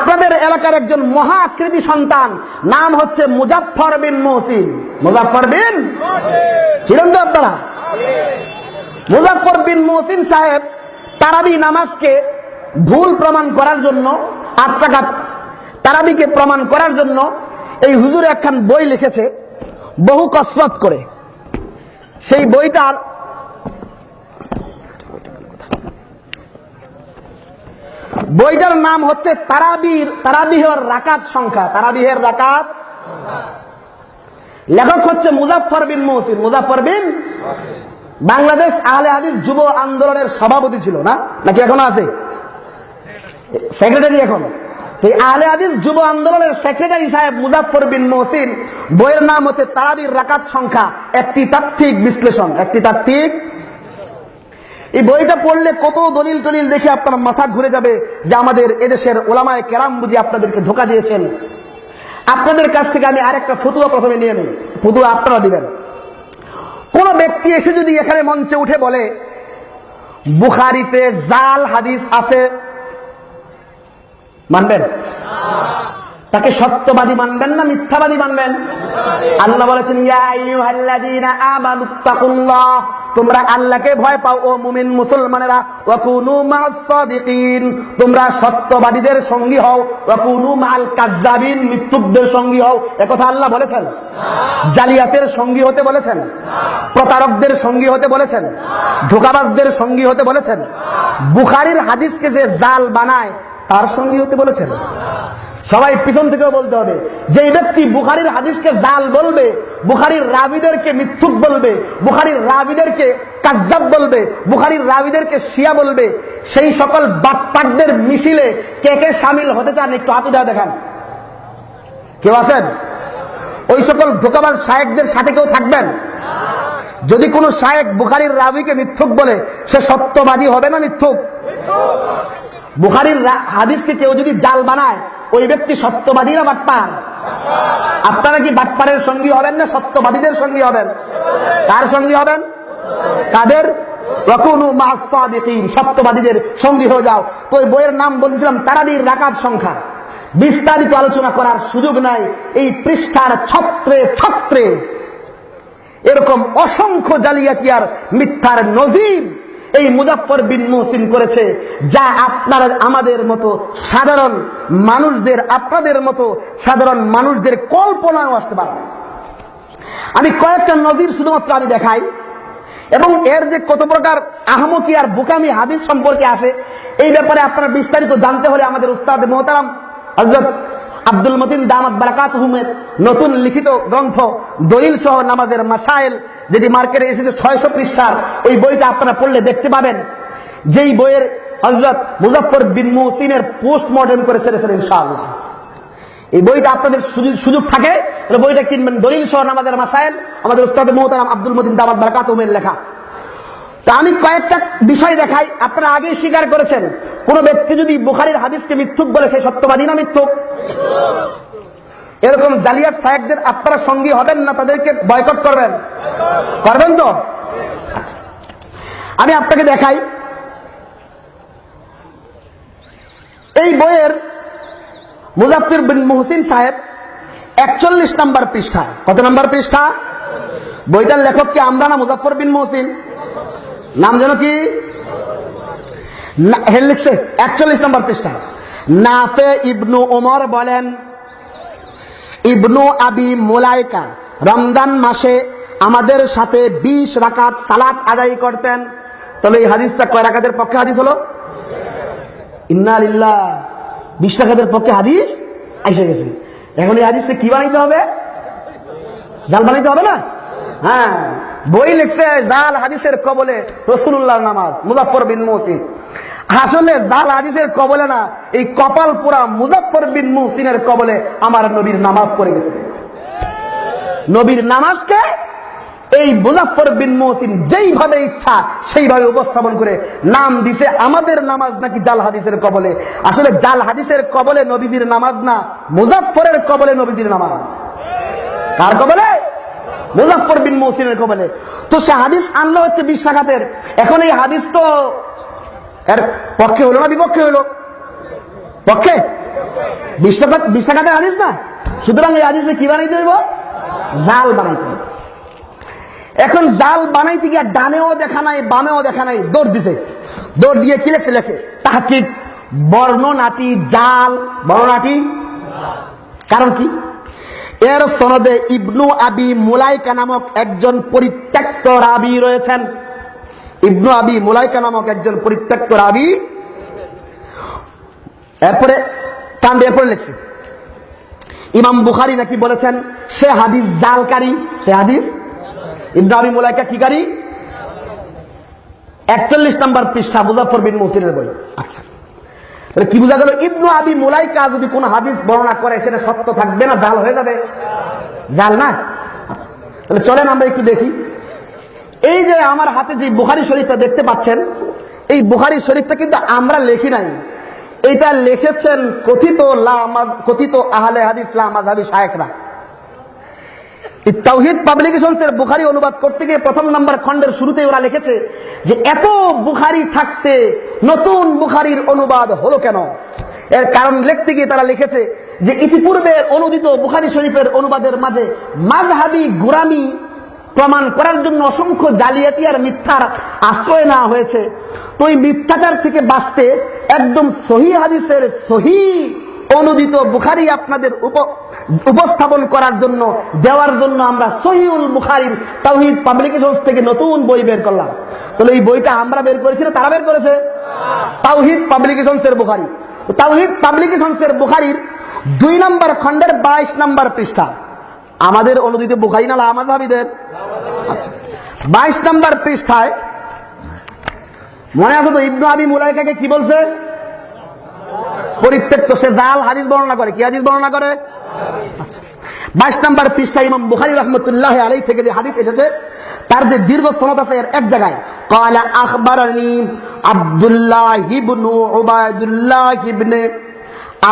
আপনাদের এলাকার একজন মহাকৃতি সন্তান, নাম হচ্ছে মুজাফফর বিন মহসিন। মুজাফফর বিন ছিলেন তো আপনারা? মুজাফফর বিন মহসিন সাহেব তারাবি নামাজকে ভুল প্রমাণ করার জন্য টাকা তারাবিকে প্রমাণ করার জন্য এই হুজুর একখান বই লিখেছে, বহু কসরত করে। সেই বইটার বইটার নাম হচ্ছে তারাবির তারাবিহর রাকাত সংখ্যা। তারাবিহের রাকাত। লেখক হচ্ছে মুজাফফর বিন মহসিন। মুজাফফর বিন বাংলাদেশ আহলে হাদিস যুব আন্দোলনের সভাপতি ছিল না? নাকি এখনও আছে? সেক্রেটারি এখন। আহলে হাদিস যুব আন্দোলনের সেক্রেটারি সাহেব মুজাফফর বিন মহসিন, বইয়ের নাম হচ্ছে তারাবির রাকাত সংখ্যা। একটি তাত্ত্বিক বিশ্লেষণ, একটি তাত্ত্বিক এই বইটা পড়লে কত দলিল টলিল দেখে আপনার মাথা ঘুরে যাবে যে আমাদের এদেশের ওলামায় কেরাম বুঝি আপনাদেরকে ধোকা দিয়েছেন। আপনাদের কাছ থেকে আমি আরেকটা ফতুয়া প্রথমে নিয়ে নিই। ফতুয়া আপনারা দিবেন। কোন ব্যক্তি এসে যদি এখানে মঞ্চে উঠে বলে, বুখারিতে জাল হাদিস আছে। মানবেন? তাকে সত্যবাদী মানবেন না মিথ্যাবাদী মানবেন? আল্লাহ বলেছেন তোমরা আল্লাহকে ভয় পাও, ও মুমিন মুসলমানেরা। তোমরা সত্যবাদীদের সঙ্গী হও। মা'আল কাযযাবিন। মিথ্যুকদের সঙ্গী হও। একথা আল্লাহ বলেছেন? জালিয়াতের সঙ্গী হতে বলেছেন? প্রতারকদের সঙ্গী হতে বলেছেন? ধোকাবাজদের সঙ্গী হতে বলেছেন? বুখারীর হাদিসকে যে জাল বানায়, তার সঙ্গী হতে বলেছেন? সবাই পিছন থেকেও বলতে হবে যে ব্যক্তি বুখারির হাদিসকে জাল বলবে, বুখারির রাবিদেরকে মিথ্যুক বলবে, বুখারির রাবিদেরকে কাজ্জাব বলবে, বুখারির রাবিদেরকে শিয়া বলবে, সেই সকল বাটপাটদের মিছিলে কে কে সামিল হতে চান একটু হাত উঠে দেখান। কেউ আছেন? ওই সকল ধোকাবাজ শায়েকদের সাথে কেউ থাকবেন? যদি কোনো শায়েক বুখারির রাবিকে মিথ্যুক বলে, সে সত্যবাদী হবে না মিথ্যুক? বুখারির হাদিসকে কেউ যদি জাল বানায় ওই ব্যক্তি সত্যবাদী না বাটপার? আপনারা কি বাটপারের সঙ্গী হবেন না সত্যবাদীদের সঙ্গী হবেন? কার সঙ্গী হবেন? কাদের? সত্যবাদীদের সঙ্গী হয়ে যাও। তো ওই বইয়ের নাম বলছিলাম তারাবির রাকাত সংখ্যা। বিস্তারিত আলোচনা করার সুযোগ নাই। এই পৃষ্ঠার ছত্রে ছত্রে এরকম অসংখ্য জালিয়াতি আর মিথ্যার নজির এই মুজাফফর বিন মুহসিন করেছে, যা আপনারা আমাদের মতো সাধারণ মানুষদের, আপনাদের মতো সাধারণ মানুষদের কল্পনাও আসতে পারে আমি কয়েকটা নজির শুধুমাত্র আমি দেখাই, এবং এর যে কত প্রকার আহমকি আর বুকামি হাদিস সম্পর্কে আছে, এই ব্যাপারে আপনারা বিস্তারিত জানতে হলে আমাদের উস্তাদ মোহতারাম হজরত আব্দুল মতিন দামাত বারাকাত হুমের নতুন লিখিত গ্রন্থ দলিল সহ নামাজের মাসাইল, যেটি মার্কেটে এসেছে ছয়শো পৃষ্ঠার, ওই বইটা আপনারা পড়লে দেখতে পাবেন। যেই বইয়ের হজরত মুজাফর বিন মুহসিনের পোস্টমর্টম করে ছেড়েছেন ইনশাআল্লাহ। এই বইটা আপনাদের সুযোগ থাকে বইটা কিনবেন দলিল সহ আমাদের মাসাইল। আমাদের উস্তাদ মোহতারাম আব্দুল মতিন দামাত বারাকাত উমের লেখা। তা আমি কয়েকটা বিষয় দেখাই। আপনারা আগেই স্বীকার করেছেন। কোন ব্যক্তি যদি বুখারির হাদিসকে মিথ্যুক বলে, সে সত্যবাদী না মিথ্যুক? এরকম জালিয়াত সাহেবদের আপনারা সঙ্গী হবেন না, তাদেরকে বয়কট করবেন? করবেন তো? আচ্ছা। আমি আপনাকে দেখাই। এই বইয়ের মুজাফির বিন মুহসিন সাহেব একচল্লিশ নম্বর পৃষ্ঠা কত নম্বর পৃষ্ঠা? বইটার লেখক কি আমরা না মুজাফর বিন মহসিন? নাম যেন কি? লিখছে, একচল্লিশ নম্বর পৃষ্ঠা। নাফে ইবনু ওমর বলেন, ইবনু আবি মোলাইকা রমজান মাসে আমাদের সাথে বিশ রাকাত সালাত আদায় করতেন। তবে এই হাদিসটা কয় রাকাতের পক্ষে হাদিস হলো? ইন্নালিল্লাহ বিশ রাকাতের পক্ষে হাদিস এসে গেছে। এখন এই হাদিসে কি বানাইতে হবে? জাল বানাইতে হবে না? হ্যাঁ। বই লিখছে জাল হাদিসের কবলে রসুল্লাহর নামাজ মুজাফর বিন মহসিন। আসলে জাল হাদিসের কবলে না, এই কপাল পুরা মুজাফর বিন মুহসিনের কবলে আমার নবীর নামাজ পড়ে গেছে। নবীর নামাজকে এই মুজাফর বিন মহসিন যেইভাবে ইচ্ছা সেইভাবে উপস্থাপন করে নাম দিছে আমাদের নামাজ নাকি জাল হাদিসের কবলে। আসলে জাল হাদিসের কবলে নবীজির নামাজ না, মুজাফফরের কবলে নবীজির নামাজ। কার কবলে? মুজাফফর বিন মহসিনের কবলে তো সে হাদিস আনলো হচ্ছে বিশ রাকাতের। এখন এই হাদিস তো এর পক্ষে হলো না বিপক্ষে হলো? পক্ষে? বিশ টাকা বিশ টাকাতে হাদিস না? সুতরাং এই হাদিসে কি বানাইতে হইব? জাল বানাইতে এখন জাল বানাইতে গিয়ে ডানেও দেখা নাই, বামেও দেখা নাই, দৌড় দিছে। দৌড় দিয়ে কি লেখছে? লেখে, তাহাকিক, বর্ণনাটি জাল, বর্ণনাটি কারণ কি? এর সনদে ইবনু আবি মুলাইকা নামক একজন পরিত্যক্ত রাবি রয়েছেন। ইবনু আবি মুলাইকা নামক একজন পরিত্যক্ত রাবি। এরপরে কান্দে এরপরে লেখছে। ইমাম বুখারি নাকি বলেছেন, সে হাদিস জালকারী। সে হাদিস? ইবনু আবি মুলাইকা কি কারি? একচল্লিশ নম্বর পৃষ্ঠা মুজাফর বিন মুসিরের বই। আচ্ছা। তাহলে কি বোঝা গেল? ইবনু আবি মুলাইকা যদি কোন হাদিস বর্ণনা করে, সেটা সত্য থাকবে না? জাল হয়ে যাবে। জাল না? আচ্ছা। তাহলে চলেন আমরা একটু দেখি। এই যে আমার হাতে যে বুহারি শরীফটা দেখতে পাচ্ছেন, এই বুহারি শরীফটা কিন্তু আমরা লেখি নাই। এটা লিখেছেন কথিত লা কথিত আহলে হাদিস লা মাযহাবি শায়েখরা। তাওহিদ পাবলিকেশনসের বুখারি অনুবাদ করতে গিয়ে প্রথম নম্বর খণ্ডের শুরুতে ওরা লিখেছে যে এত বুখারি থাকতে নতুন বুখারির অনুবাদ হলো কেন? এর কারণ লিখতে গিয়ে তারা লিখেছে যে ইতিপূর্বে অনুদিত বুখারি শরীফের অনুবাদের মাঝে মাযহাবি গুরামি প্রমাণ করার জন্য অসংখ্য জালিয়াতি আর মিথ্যার আশ্রয় নেওয়া হয়েছে। তো এই মিথ্যাচার থেকে বাঁচতে একদম সহি হাদিসের সহি অনুদিত বুখারি আপনাদের উপ- উপস্থাপন করার জন্য, দেওয়ার জন্য আমরা সহিউল বুখারির তাওহিদ পাবলিকেশন থেকে নতুন বই বের করলাম। তাহলে এই বইটা আমরা বের করেছি না তারা বের করেছে? তাওহিদ পাবলিকেশনস এর বুখারি। তাওহিদ পাবলিকেশনস এর বুখারির দুই নম্বর খণ্ডের বাইশ নম্বর পৃষ্ঠা। আমাদের অনুদিত বুখারি না আমাজ হাবিদের আচ্ছা। বাইশ নম্বর পৃষ্ঠায় মনে আছে তো ইবনু আবি মুলাইকাকে কি বলছে? পরিত্যক্ত, সে জাল হাদিস বর্ণনা করে। কি হাদিস বর্ণনা করে? আচ্ছা। বাইশ নম্বর পৃষ্ঠা ইমাম বুখারি রহমতুল্লাহ আলাই থেকে যে হাদিস এসেছে, তার যে দীর্ঘ সনদ আছে এর এক জায়গায়, কালা আখবরনি আব্দুল্লাহ ইবনু উবাইদুল্লাহ ইবনে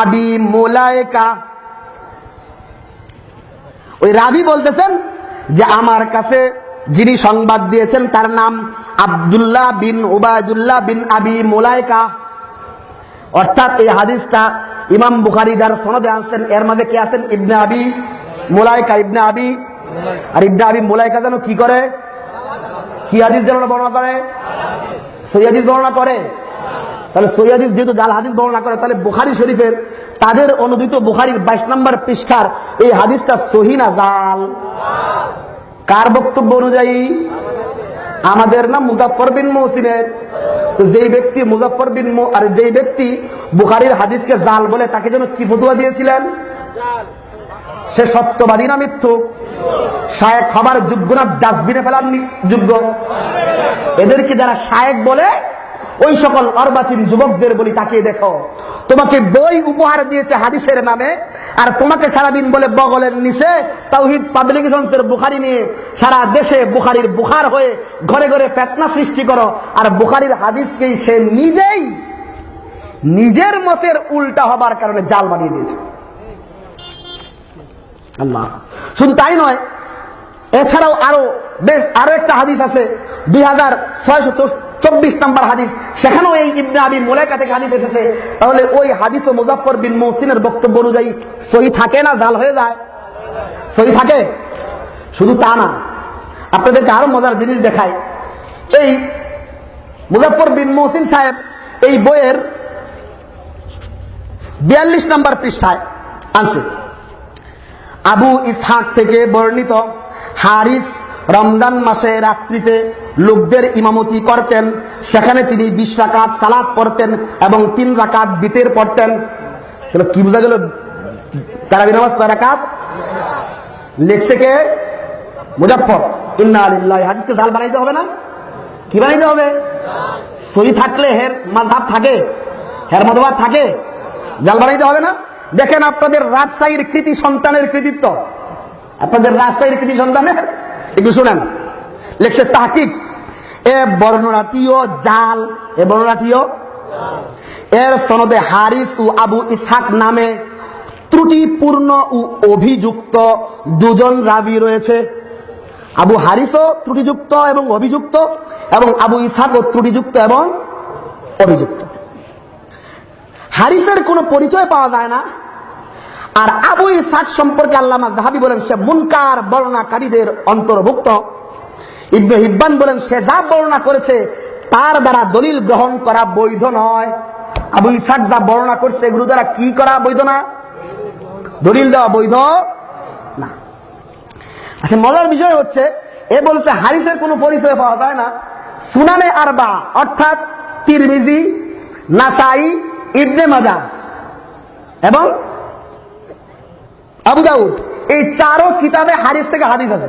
আবি মুলাইকা। ওই রাবি বলতেছেন যে, আমার কাছে যিনি সংবাদ দিয়েছেন, তার নাম আব্দুল্লাহ বিন উবায়দুল্লাহ বিন আবি মুলাইকা। অর্থাৎ এই হাদিসটা ইমাম বুখারি যার সনদে আনছেন, এর মাঝে কে আছেন? ইবনে আবি মোলাইকা, ইবনে আবি। আর ইবনে আবি মোলাইকা যেন কি করে? কি হাদিস যেন বর্ণনা করে? সৈয়াদিস বর্ণনা করে? তাহলে সৈয়াদিস যেহেতু জাল হাদিস বর্ণনা করে, তাহলে বুখারি শরীফের তাদের অনুদিত বুখারির বাইশ নম্বর পৃষ্ঠার এই হাদিসটা সহি না জাল? কার বক্তব্য অনুযায়ী? আমাদের নাম মুজাফর বিন মহসিনের তো যেই ব্যক্তি মুজাফর বিন আর যেই ব্যক্তি বুখারির হাদিসকে জাল বলে তাকে যেন কি ফতুয়া দিয়েছিলেন? সে সত্যবাদী না মৃত্যু শায়েক হবার যোগ্য না ডাস্টবিনে ফেলার যোগ্য? এদেরকে যারা শায়েক বলে ওই সকল অর্বাচীন যুবকদের বলি তাকিয়ে দেখো। তোমাকে বই উপহার দিয়েছে হাদিসের নামে, আর তোমাকে সারাদিন বলে বগলের নিচে তাওহিদ পাবলিকেশনসের বুখারি নিয়ে সারা দেশে বুখারির বুখার হয়ে ঘরে ঘরে পেটনা সৃষ্টি করো, আর বুখারির হাদিসকেই সে নিজেই নিজের মতের উল্টা হবার কারণে জাল বানিয়ে দিয়েছে। শুধু তাই নয়, এছাড়াও আরও বেশ, আরও একটা হাদিস আছে, দুই হাজার ছয়শো চব্বিশ নম্বর হাদিস। সেখানেও এই ইবনে আবি মোলাইকা থেকে হাদিস এসেছে। তাহলে ওই হাদিস ও মুজাফর বিন মহসিনের বক্তব্য অনুযায়ী সহি থাকে না জাল হয়ে যায়? সহি থাকে? শুধু তা না। আপনাদেরকে আরও মজার জিনিস দেখায় এই মুজাফর বিন মহসিন সাহেব এই বইয়ের বিয়াল্লিশ নম্বর পৃষ্ঠায় আনছে। আবু ইসহাক থেকে বর্ণিত হারিস রমজান মাসে রাত্রিতে লোকদের ইমামতি করতেন। সেখানে তিনি বিশ রাকাত সালাদ পড়তেন এবং তিন রাকাত বিতের পড়তেন। তাহলে কি বোঝা গেল? তারাবি নামাজ কয় রাকাত? লেখছে কে? মুজাফর ইন্না আলিল্লাহ হাদিসকে জাল বানাইতে হবে না? কি বানাইতে হবে? সই থাকলে হের মাঝহাব থাকে, হের মতবাদ থাকে। জাল বানাইতে হবে না? দেখেন আপনাদের রাজশাহীর কৃতি সন্তানের কৃতিত্ব। আপনাদের রাজশাহীর কৃতি সন্তানের একটু শোনেন। লেখছে তাহকিক। এ বর্ণনাটিও জাল। এ বর্ণনাটিও এর সনদে হারিস ও আবু ইসহাক নামে ত্রুটিপূর্ণ ও অভিযুক্ত দুজন রাবি রয়েছে। আবু হারিসও ত্রুটিযুক্ত এবং অভিযুক্ত এবং আবু ইসাকও ত্রুটিযুক্ত এবং অভিযুক্ত। হারিসের কোনো পরিচয় পাওয়া যায় না। আর আবু ইসাক সম্পর্কে আল্লামা জাহাবি বলেন, সে মুনকার বর্ণাকারীদের অন্তর্ভুক্ত। ইবনে হিব্বান বলেন, সে যা বর্ণনা করেছে তার দ্বারা দলিল গ্রহণ করা বৈধ নয়। আবু ইসাক যা বর্ণনা করছে, এগুলো দ্বারা কি করা বৈধ না? দলিল দেওয়া বৈধ না। আচ্ছা মজার বিষয় হচ্ছে, এ বলছে, হারিসের কোনো পরিচয় পাওয়া যায় না। সুনানে আরবা, অর্থাৎ তিরমিজি, নাসাই, ইবনে মাজা। এবং আবু দাউদ, এই চারো কিতাবে হারিস থেকে হাদিস আছে।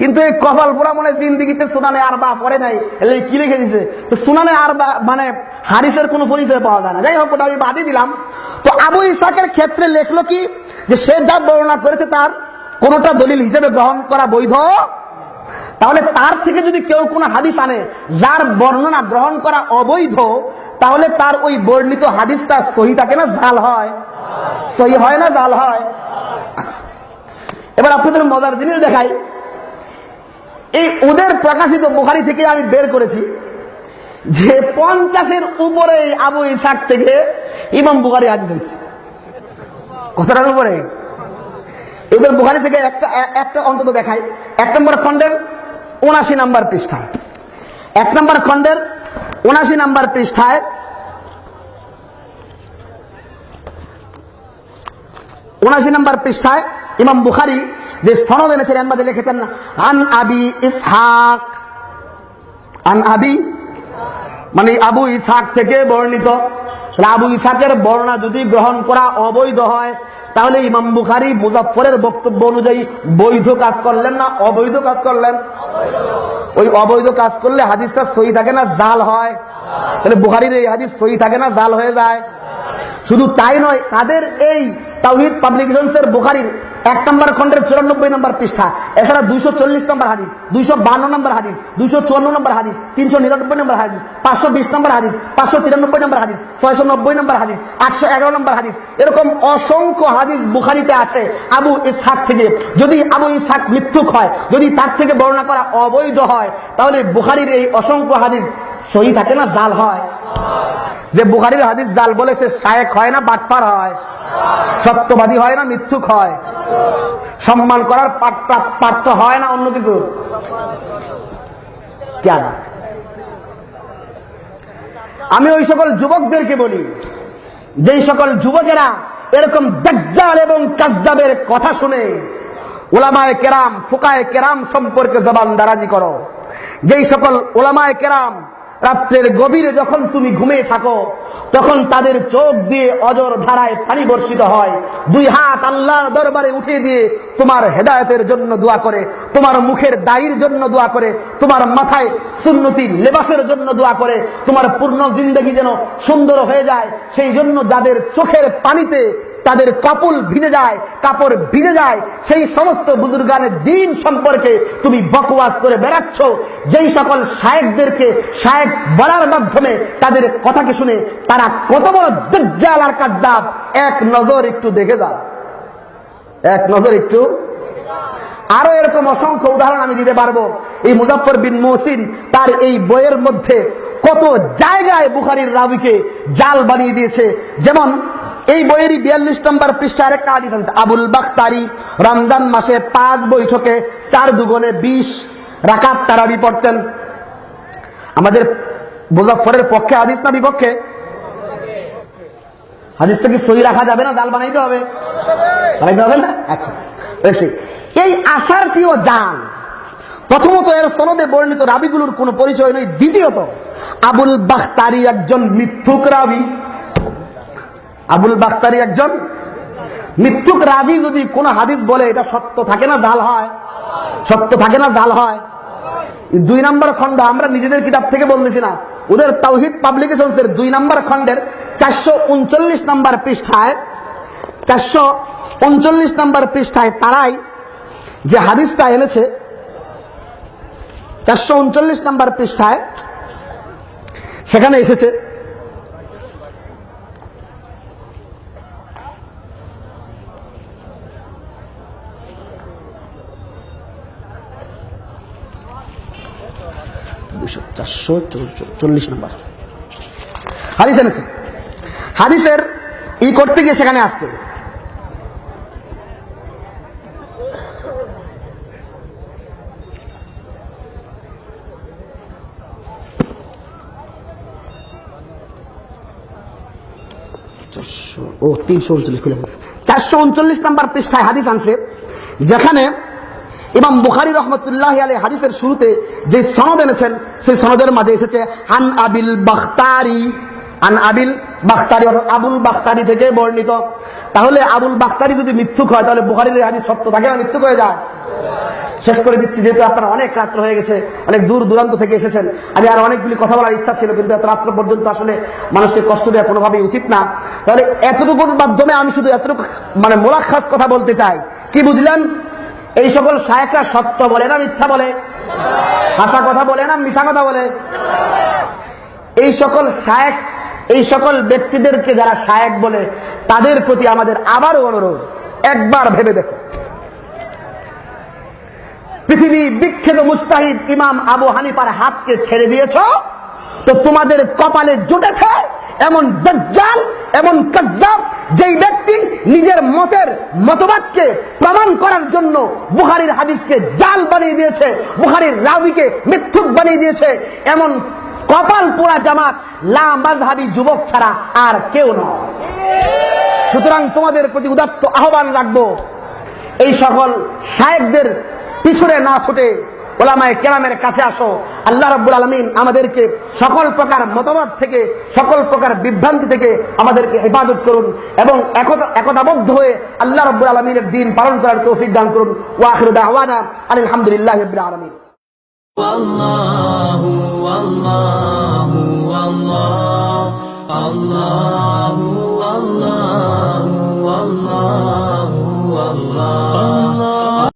কিন্তু এই কপাল পোড়া মনে জিন্দিগিতে জিন্দিগিতে আর বা পড়ে নাই এলে কি লিখে দিছে? তো সুনানে আরবা মানে হারিসের কোনো পরিচয় পাওয়া যায় না। যাই হোক, ওটা আমি বাদই দিলাম। তো আবু ইসাকের ক্ষেত্রে লেখলো কি? যে সে যা বর্ণনা করেছে তার কোনোটা দলিল হিসেবে গ্রহণ করা বৈধ তাহলে তার থেকে যদি কেউ কোনো হাদিস আনে, যার বর্ণনা গ্রহণ করা অবৈধ, তাহলে তার ওই বর্ণিত হাদিসটা সহি থাকে না, জাল হয়? সহি হয় না, জাল হয়? আচ্ছা। এবার আপনাদের মজার জিনিস দেখাই। এই ওদের প্রকাশিত বুখারি থেকে আমি বের করেছি যে পঞ্চাশের উপরে আবু ইসাক থেকে ইমাম বুখারি হাদিস হয়েছে। কথাটার উপরে? এদের বুখারি থেকে একটা একটা অন্তত দেখাই। এক নম্বর খণ্ডের উনাশি নাম্বার পৃষ্ঠায়। এক নম্বর খণ্ডের উনাশি নাম্বার পৃষ্ঠায় উনাশি নম্বর পৃষ্ঠায় ইমাম বুখারি যে সনদ এনেছেন, এর মধ্যে লিখেছেন, আন আবি ইসহাক। আন আবি মানে আবু ইসাক থেকে বর্ণিত আবু ইসাকের বর্ণনা যদি গ্রহণ করা অবৈধ হয়, তাহলে ইমাম বুখারি মুজাফরের বক্তব্য অনুযায়ী বৈধ কাজ করলেন না অবৈধ কাজ করলেন? ওই অবৈধ কাজ করলে হাদিসটা সই থাকে না, জাল হয়। তাহলে বুখারির এই হাদিস সই থাকে না, জাল হয়ে যায়। শুধু তাই নয়, তাদের এই তাওহিদ পাবলিকেশনস এর বুখারির এক নম্বর খন্ডের চুরানব্বই নম্বর পৃষ্ঠা। এছাড়া দুইশো চল্লিশ নম্বর হাদিস, দুইশো বান্ন নম্বর হাদিস, দুইশো চুয়ান্ন নম্বর হাদিস, তিনশো নিরানব্বই নম্বর হাদিস, পাঁচশো বিশ নম্বর হাদিস, পাঁচশো তিরানব্বই নম্বর হাদিস, ছয়শো নব্বই নম্বর হাদিস, আটশো এগারো নম্বর হাদিস, এরকম অসংখ্য হাদিস বুখারিতে আছে। আবু ইসহাক থেকে যদি আবু ইসহাক মৃত্যুক হয়, যদি তার থেকে বর্ণনা করা অবৈধ হয়, তাহলে বুখারির এই অসংখ্য হাদিস সহি থাকে না, জাল হয়। যে বুখারির হাদিস, জাল বলে সে শায়েক হয় না বাটফার হয়। সত্যবাদী হয় না, মিথ্যুক হয়। সম্মান করার পাট- হয় না অন্য কিছু। আমি ওই সকল যুবকদেরকে বলি, যেই সকল যুবকেরা এরকম দাজ্জাল এবং কাজ্জাবের কথা শুনে ওলামায় কেরাম, ফুকায় কেরাম সম্পর্কে জবান দারাজি করো। যেই সকল ওলামায় কেরাম রাত্রের গভীরে যখন তুমি ঘুমিয়ে থাকো, তখন তাদের চোখ দিয়ে অজর ধারায় পানি বর্ষিত হয়। দুই হাত আল্লাহর দরবারে উঠিয়ে দিয়ে তোমার হেদায়তের জন্য দোয়া করে, তোমার মুখের দাড়ির জন্য দোয়া করে, তোমার মাথায় সুন্নতি লেবাসের জন্য দোয়া করে, তোমার পূর্ণ জিন্দগি যেন সুন্দর হয়ে যায়। সেই জন্য যাদের চোখের পানিতে তাদের কপুল ভিজে যায়, কাপড় ভিজে যায়। সেই সমস্ত বুজুর্গানের দিন সম্পর্কে তুমি বকবাস করে বেড়াচ্ছ। যেই সকল শায়েকদেরকে শায়েক বলার মাধ্যমে তাদের কথাকে শুনে তারা কত বড় দুর্জাল আর কাজ এক নজর একটু দেখে যাও। এক নজর একটু আরও এরকম অসংখ্য উদাহরণ আমি দিতে পারব। এই মুজাফর বিন মহসিন, তার এই বইয়ের মধ্যে কত জায়গায় বুখারির রাবিকে জাল বানিয়ে দিয়েছে। যেমন এই বইয়েরই বিয়াল্লিশ নম্বর পৃষ্ঠা আরেকটা হাদিস আছে, আবুল বাখতারি রমজান মাসে পাঁচ বৈঠকে চার দুগুণে বিশ রাকাত তারাবি পড়তেন। আমাদের মুজাফরের পক্ষে, হাদিস না বিপক্ষে? হাদিসটা কি সই রাখা যাবে না জাল বানাইতে হবে। বানাইতে হবে না? আচ্ছা হয়েছে এই আসারটিও জাল। প্রথমত এর সনদে বর্ণিত রাবিগুলোর কোনো পরিচয় নেই। দ্বিতীয়ত, আবুল বাখতারি একজন মিথ্যুক রাবি। আবুল বাখতারি একজন মিথ্যুক রাবি যদি কোন হাদিস বলে, এটা সত্য থাকে না, জাল হয়। সত্য থাকে না, জাল হয়। দুই নম্বর খণ্ড আমরা নিজেদের কিতাব থেকে বলতেছি না। ওদের তাওহিদ পাবলিকেশনসের দুই নম্বর খণ্ডের চারশো উনচল্লিশ নম্বর পৃষ্ঠায়, চারশো উনচল্লিশ নম্বর পৃষ্ঠায় তারাই যে হাদিসটা এনেছে, চারশো উনচল্লিশ নম্বর পৃষ্ঠায় সেখানে এসেছে চারশো চল্লিশ নম্বর। হাদিস এনেছে। হাদিসের ই করতে গিয়ে সেখানে আসছে। চারশো, ও, তিনশো উনচল্লিশ চারশো উনচল্লিশ নাম্বার পৃষ্ঠায় হাদিস আনছে, যেখানে ইমাম বুখারি রহমতুল্লাহ আলী হাদিসের শুরুতে যে সনদ এনেছেন, সেই সনদের মাঝে এসেছে, আন আবিল বাখতারি আন আবিল বাখতারি অর্থাৎ আবুল বাখতারি থেকে বর্ণিত। তাহলে আবুল বাখতারি যদি মৃত্যুক হয়, তাহলে বুখারির হাদিস সত্য থাকে না মিথ্যুক হয়ে যায়? শেষ করে দিচ্ছি, যেহেতু আপনারা অনেক রাত্র হয়ে গেছে, অনেক দূর দূরান্ত থেকে এসেছেন। আমি আর অনেকগুলি কথা বলার ইচ্ছা ছিল, কিন্তু এত রাত্র পর্যন্ত আসলে মানুষকে কষ্ট দেওয়া কোনোভাবেই উচিত না। তাহলে এতটুকুর মাধ্যমে আমি শুধু এতটুকু মানে মোলাক্ষাস কথা বলতে চাই। কি বুঝলেন? এই সকল শায়করা সত্য বলে না মিথ্যা বলে? হাসা কথা বলে না মিথ্যা কথা বলে? এই সকল শায়েক, এই সকল ব্যক্তিদেরকে যারা শায়েক বলে, তাদের প্রতি আমাদের আবারও অনুরোধ, একবার ভেবে দেখো। পৃথিবী বিখ্যাত মুস্তাহিদ ইমাম আবু হানিফার হাতকে ছেড়ে দিয়েছ? তো তোমাদের কপালে জুটেছে এমন দজ্জাল, এমন কজ্জাব, যেই ব্যক্তি নিজের মতের মতবাদকে প্রমাণ করার জন্য বুখারির হাদিসকে জাল বানিয়ে দিয়েছে, বুখারির রাবিকে মিথ্যুক বানিয়ে দিয়েছে। এমন কপাল পোড়া জামাত, লা মাযহাবী যুবক ছাড়া আর কেউ নয়। সুতরাং তোমাদের প্রতি উদাত্ত আহ্বান রাখব, এই সকল সাহেবদের পিছনে না ছুটে ওলামায় কেরামের কাছে আসো আল্লাহ রাব্বুল আলমিন আমাদেরকে সকল প্রকার মতবাদ থেকে সকল প্রকার বিভ্রান্তি থেকে আমাদেরকে হেফাজত করুন এবং একতা একতাবদ্ধ হয়ে আল্লাহ রাব্বুল আলমিনের দিন পালন করার তৌফিক দান করুন ওয়াখির দাওয়ানা আলহামদুলিল্লাহ রাব্বিল আলামিন والله والله والله الله والله والله والله الله